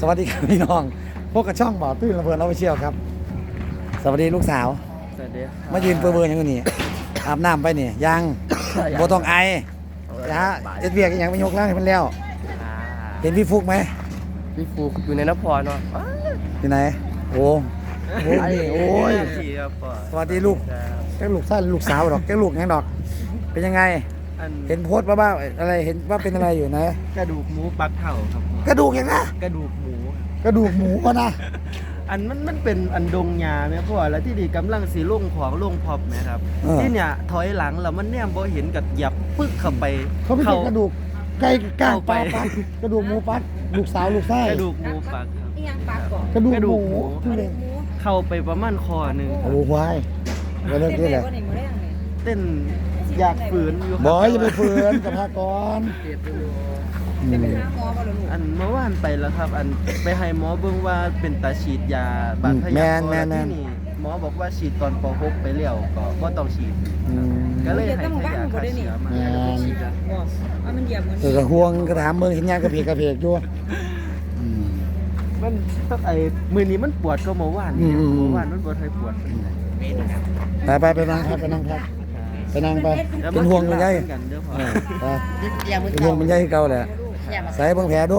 สวัสดีครับพี่น้อง พวกกระช่องบ่อตื้นระเบิดเราไปเชี่ยวครับ สวัสดีลูกสาว สวัสดีครับมายืนเปื้อเบืออย่างนี้ อาบน้ำไปนี่ยังบ่ต้องไอนะฮะเอ็ดเบียกอหยังไม่ยกล่างให้มันแล้ว อ่าเห็นพี่ฟุกไหมพี่ฟูอยู่ในนครเนาะอ้าวที่ไหนโอ้โหนี่โอ้ย พี่ครับพ่อสวัสดีลูก ครับแกลูกสั้นลูกสาวดอกแกลูกยังดอก เป็นยังไง อันเห็นโพสต์ว่าบ้าอะไรเห็นว่าเป็นอะไรอยู่นะ กระดูกหมูปักเข่าครับพ่อกระดูกยังนะกระดูกหมู กระดูกหมูก็นะ อันมันมันเป็นอันดงยาไหมพ่อแล้วที่ดีกำลังสีลงของลงพอบไหมครับ เออ ที่เนี่ยถอยหลังแล้วมันเนี่ยบ่เห็นกับหยับปึ๊กเข้าไป เขาไม่ใช่กระดูกไก่ก้างปลาเข้าไปปักกระดูกหมูปักลูกสาวลูกไส้กระดูกหมูปักครับอีหยังปากก่อนกระดูกกระดูหกมูหมู ทุเรศหมูเข้าไปประมาณคอหนึ่งโอ้ควายก็เลิกนี่แหละเต้นไปบ่ได้มื้อแรงเลยเต้นอยากฝืนอยู่ครับบอยจะไปเฟือนกับพากร อืมจะไปหาหมอบ่ล่ะลูกอันเมื่อวานไปแล้วครับ อันไปให้หมอเบิ่งว่าเป็นตาฉีดยาบาดทะแมยักนแมนแมที่นนี่หมอบอกว่าฉีดตอนป .6 ไปแล้วก็บ่ต้องฉีด อืม ก็เลยให้แค่ยาฆ่าเชื้อมาแม่นแล้วก็ฉีดยาบ่ว่ามันเหยียบเหมือนเออกระห่วงกระถามเมืองเห็นยางกระเพกกระเพกอยู่อืม มันตั้งไอ้มือนี้มันปวดก็เมื่อวานอืมอืมอืม เมื่อวานมันบ่ค่อยปวดปานใดไปไปไปนั่งครับไปนั่งครับไปนั่งไปแล้วเป็นห่วงมันใหญ่มักันเด้อพ่อเออไปอย่ามือเป็นห่วงมันใหญ่เก่าแหละ ใส่เบิ่งแผลดู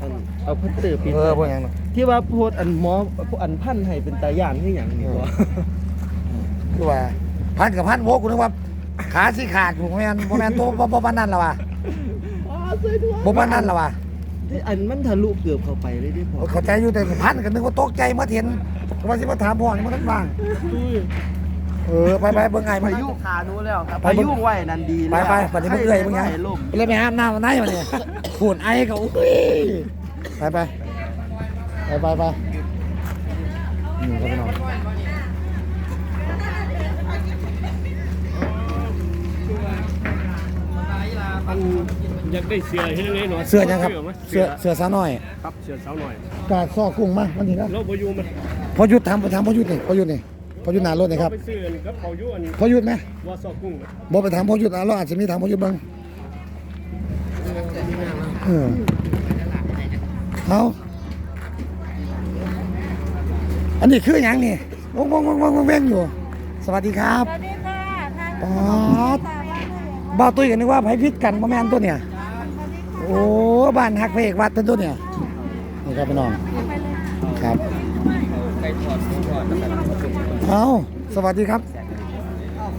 อันเอาพัตเตอร์ปิดเออพวกหยังเนาะที่ว่าโพดอันหมออันพันให้เป็นตาย่านคือหยังนี่บ่คือว่าพันกับพันโวกกูนึกว่าขาสิขาดกูบ่แม่นบ่แม่นตัวบ่บ่ปานนั้นล่ะว่ะอ๋อสวยด้วยบ่ปานนั้นล่ะว่ะที่อันมันทะลุเกือบเข้าไปเลยเดิพ่อเข้าใจอยู่แต่พันกันนึกว่าตกใจเมื่อเห็นว่าสิมาถามพ่อนี่มันนั้นบ้าง เออไปไปเบิ่งไงมัพานยุขาหนูแล้วครับไปพาเบิ่งยุไหวนั่นดีไปไปปัดนี้เบิ่งเอ้ยเบิ่งไงให้ล่มเลยไปอาบน้ำมันไหนมาเนี่ยฝุ่นไอก็อุ้ยไปไปไปไปไปนี่ครับพี่น้องอันอยากได้เสือให้ได้หน่อยเสื้อยังครับไหมเสื้อเสื้อสาวน้อย ครับ เสือสาวหน่อยกาดซ้อกุ้งมามันนี่นะเราบอยูมันพอหยุดทำพอทำพอหยุดนี่พอหยุดนี่ พอหยุดหนารถนี่ครับไปซื้ออันกับเขาอยู่อันพอหยุดไหมว่าซอกกุ้งนะบอกไปถามพอหยุดอะเราอาจจะมีถามพอหยุดบ้างเออเอาอันนี้คืออย่างนี่วงวงวงวงวงเว้งอยู่ สวัสดีครับสวัสดีค่ะทางป๊าดบ้าวตุ้ยกันนึกว่าไผพิษกันบ่แม่นตัวเนี่ย โอ้ บ้านฮักพระเอกวัดเป็นตัวเนี่ยนี่ครับพี่น้อง ครับ เอาสวัสดีครับ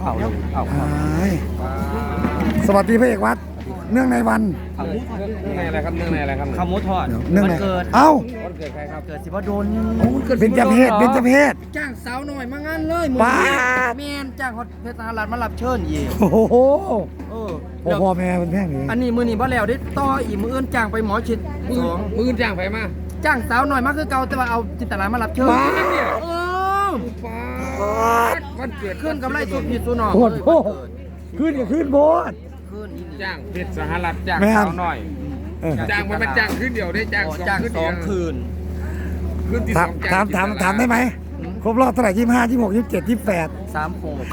เอาเอาอ้ายสวัสดีพระเอกวัด เนื่องในวันเอาหมูทอดเนื่องในอะไรครับเนื่องในอะไรครับข้าวหมูทอดเนื่องวัในเกิด เอ้าวันเกิดใครครับเกิดสิว่าโดนโอ้เป็นจเพศเป็นจเพศจ้างสาวหน่อยมางานเลยมืป๊าดแม่นจ้างฮอตเพชรสหรัฐมารับเชิญอีกโอ้โหเออโอ้พ่อแม่เป็นแพงนี่อันนี้มือนี่บ่แล้วได้ต่ออีกมืออื่นจ้างไปหมอชิดสองมือจ้างไปมา จ้างสาวหน่อยมาคือเก่าแต่ว่าเอาจิตรลามารับเชิญป๊าดเออวันเกิดขึ้นกำไรสุดผิดสุดหนอโคตรโพดขึ้นก็ขึ้นโพด ขึ้นอีกจ้างเพชรสหรัฐจ้างแม่น สาวหน่อย เออจ้างมันมันจ้างขึ้นเดียวได้จ้างสองจ้างขึ้นสเดีอยวงคืน ขึ้นที่ถาสมองจ้ถามถามถามได้ไหมครบรอบเท่าไหร่ยี่ห้ายี่หกยี่เจ็ดยี่แปด สามโคก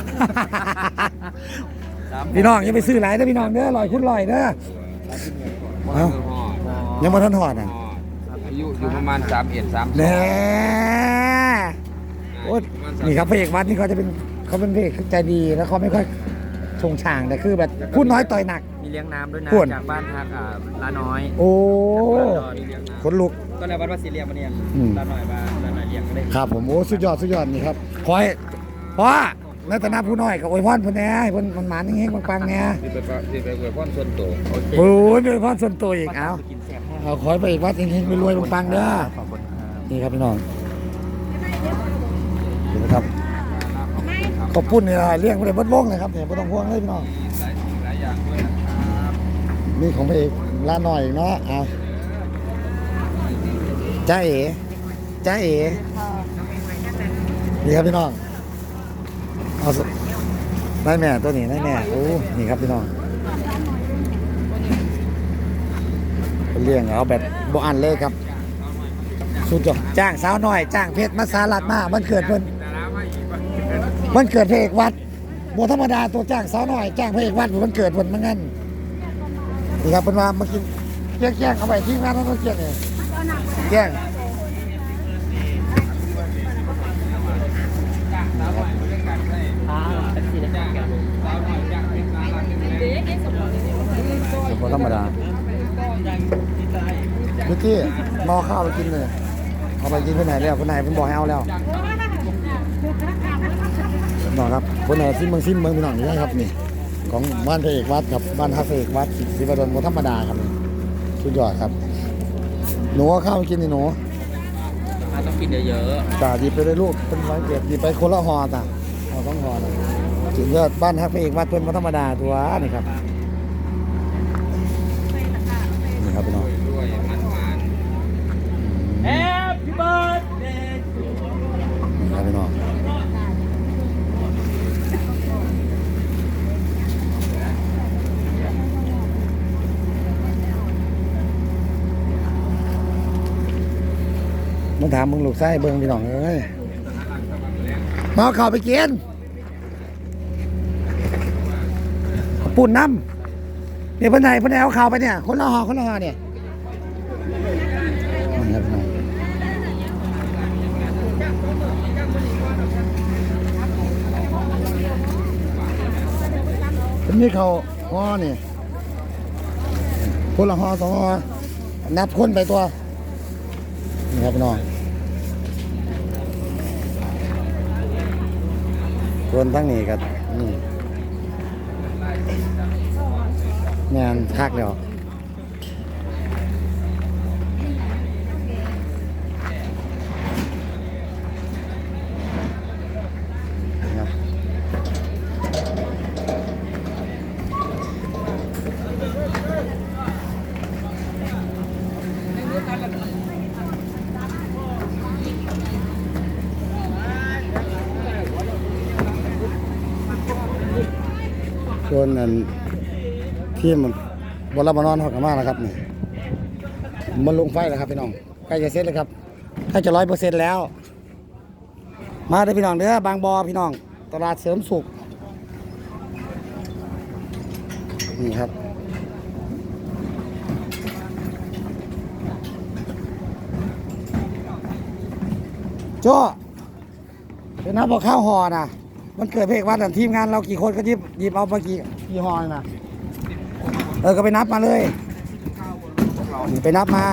สามโคกพี่น้องอย่าไปซื้อหลายเด้อพี่น้องเด้อลอยคุณลอยเด้อ เอ้า ยังมาทันถอดอะ อายุอยู่ประมาณ3 1 3แน่โอ้ยนี่ครับพระเอกวัดนี่เขาจะเป็นเขาเป็นพระเอกใจดีแล้วเขาไม่ค่อยชงช่างแต่คือแบบพูดน้อยต่อยหนัก มีเลี้ยงน้ำด้วยนะ ควร จากบ้านพักอ่าลาน้อยโอ้มีเลี้ยงน้ขนลุกำก็ในวัดวัดสีเลียมมาเนี่ยอืม ลาน้อยบ้านลาน้อยเลี้ยงก็ได้ครับผมโอ้สุดยอดสุดยอดนี่ครับขอให้พ่อในฐานะผู้น้อยกับอวยพรเพิ่นแหน่ให้เพิ่นมันหมานอย่างงี้ปังๆแหน่ที่ไปที่ไปเกิดพ่อนส่วนตัวโอเคโอ้ยอวยพรส่วนตัวอีกเอา กินแซ่บแห้ง เอาขอให้พระเอกวัดเฮงๆรวยๆปังๆเด้อขอบคุณครับนี่ครับพี่น้องเห็นไหมครับขอบปุ่นนี่แหละเลี้ยงไม่ได้เบดวงเลยครับเนี่ยไม่ต้องห่วงเลยพี่น้องหลายอย่างด้วยนะครับนี่ของพระเอกลาหน่อยเนาะเอาจ้าเอ๋จ้าเอ๋นี่ครับพี่น้องเอาสิได้แม่ตัวนี้ได้แม่โอ้นี่ครับพี่น้อง เลี้ยงเอาแบบบอันเลยครับ สุดยอดจ้างสาวหน่อยจ้างเพชรมาสาลัดมามันเกิดเพิ่นมันเกิดพระเอกวัดบัวธรรมดาตัวจ้างสาวหน่อยจ้างพระเอกวัดมันเกิดเพิ่นมันงั้นนี่ครับเพิ่นว่ามากินเกี้ยงๆเอาไปที่งานนั้นเกี้ยงนี่แย่ง อ่าเป็นสีแดง บ่ธรรมดา เมื่อกี้มอข้าวไปกินเลยเอาไปกินเพื่อนไหนแล้วเพื่อนไหนเพิ่นบอกให้เอาแล้วน้องครับเพื่อนไหนซิมเมืองซิมเมืองพี่น้องนี่นะครับนี่ ของบ้านพระเอกวัดกับบ้านฮักพระเอกวัดศิวดลบ่ธรรมดาครับนี่สุดยอดครับ หนูเอาข้าวไปกินนี่หนูต้องกินเยอะตาหยิบไปเลยลูกเป็นร้อยเกียรติหยิบไปคนละห่อตาเอาต้องห่อนะถึงยอดบ้านฮักพระเอกวัดเพิ่นบ่ธรรมดาตัวนี่ครับนี่ครับพี่น้อง ๆด้วยมันมัน แฮปปี้เบิร์ดเดย์ นี่ครับพี่น้อง มาถามมึงลูกไส้เบิ่งพี่น้องเอ้ยมาเข้าไปกินปุ่นน้ำเนี่ยพิ่นไหนพิ่นไหนเอาข้าไปเนี่ย คนละหอคนละหอเนี่ยนี่ครับพี่น้องอันนี้เขาห่อนี่ยคนละห่อสองห่อนับคนไปตัว นี่ครับพี่น้องส่วนทั้งนี้ครับนี่งานทักแล้วครับ ส่วนอันที่มันบนรับมานอนเขากันมากนะครับนี่มันลงไฟแล้วครับพี่น้องใกล้จะเสร็จแล้วครับใกล้จะร้อยเปอร์เซ็นต์แล้ว มาเด้พี่น้องเด้อบางบอพี่น้อง ตลาดเสริมสุขนี่ครับโจ้เป็นน้ำบอกข้าวห่อนะ มันเกิดเพลงวัดอันทีมงานเรากี่คนก็หยิบหยิบเอาเมื่อกี้กี่ห่อนี่นะเออก็ไปนับมาเลยนี่ไปนับมา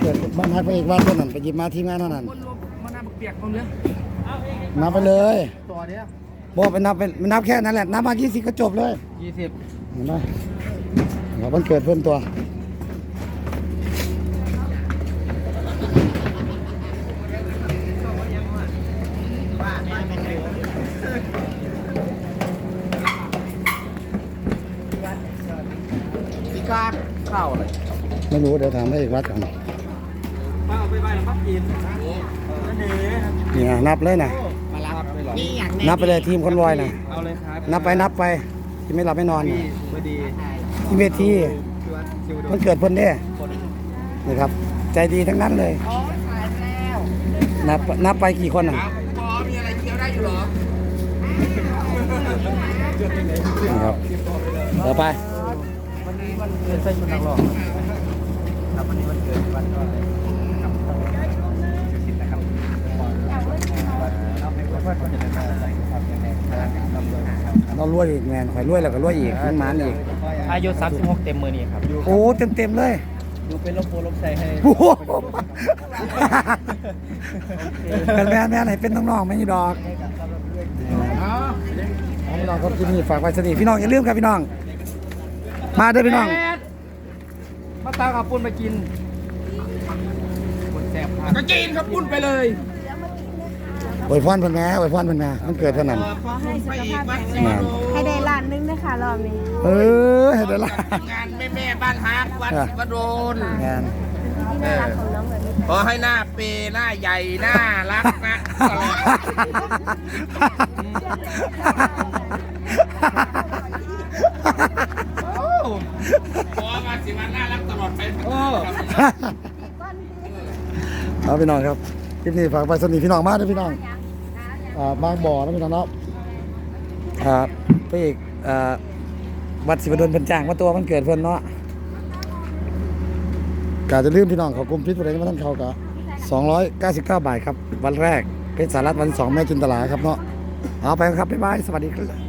เกิดบ้านพักพระเอกวัดเท่านั้นไปหยิบมาทีมงานเท่านั้นมันน่าเปียกตรงนี้นับไปเลยตัวเนี้ยบอกไปนับเป็นนับแค่นั้นแหละนับมายี่สิบก็จบเลยยี่สิบเห็นไหมเดี๋ยวมันเกิดเพิ่มตัว ข้าวอะไรไม่รู้เดี๋ยวถามพระเอกวัดก่อนป้าเอาไปไปแล้วป้ากินนั่นเองนี่นะนับเลยนะมารับไปหรอนี่อย่างนับไปเลยทีมคอนวอยนะเอาเลยครับนับไปนับไปที่ไม่หลับไม่นอนพี่น่ะพอดีที่เวทีชวนชิวโดมันเกิดเพิ่นเด้คนนี่ครับ ใจดีทั้งนั้นเลยนับนับไปกี่คนอะปอมีอะไรเคี้ยวได้อยู่หรอนี่ครับเดี๋ยวไป วันนี้วันเกิดใส่ชุดนักร้องครับวันนี้วันเกิดวันก็เลยครับจุดสิบนะครับเราเป็นคว่าจะเป็นอะไรครับยังไงครับลำดวนครับเรารวยอีกแมนข่อยรวยแล้วก็รวยอีกมันมานอีก อายุ36เต็มมือนี่ครับโอ้เต็มเต็มเลยอยู่เป็นลมโพลมใส่ให้โอ้โหเป็นแม่แม่ไหนเป็นน้องๆไม่ยี่ดอกเอาพี่น้องครับที่นี่ฝากไว้สนิทพี่น้องอย่าลืมครับพี่น้อง มาเด้อพี่น้อง มาตากับปุ้นมากินคนแซ่บครับก็กินครับปุ้นไปเลยอวยพรเพิ่นแม่อวยพรเพิ่นแม่มันเกิดเท่านั้นขอให้สุขภาพแข็งแรแม่งนให้ได้ล้านหนึงนะคะรอบนี้เออเห็นแล้วล่ะงานแม่แม่บ้านฮักวัดกระโดนแมนที่น่ารักของน้องแบบนี้ขอให้หน้าเปย์หน้าใหญ่หน้ารักนะ ตลอมาสิวันน่ารักตลอดไปโอ้เอาพี่น้องครับคลิปนี้ฝากไปสนิทพี่น้องมากด้วยพี่น้องอ่าบางบ่อนะพี่น้องเนาะอ่าพระเอกอ่าวัดศิวดลเพิ่นจ้างมาตัวมันเกิดเพิ่นเนาะกาจะลืมพี่น้องขากลุ่มพิษประเด็นมาท่านเขากะ299 บาทครับ วันแรกเพชรสารัตวันสองแม่จินตลาครับเนาะเอาไปครับบ๊ายบายสวัสดีครับ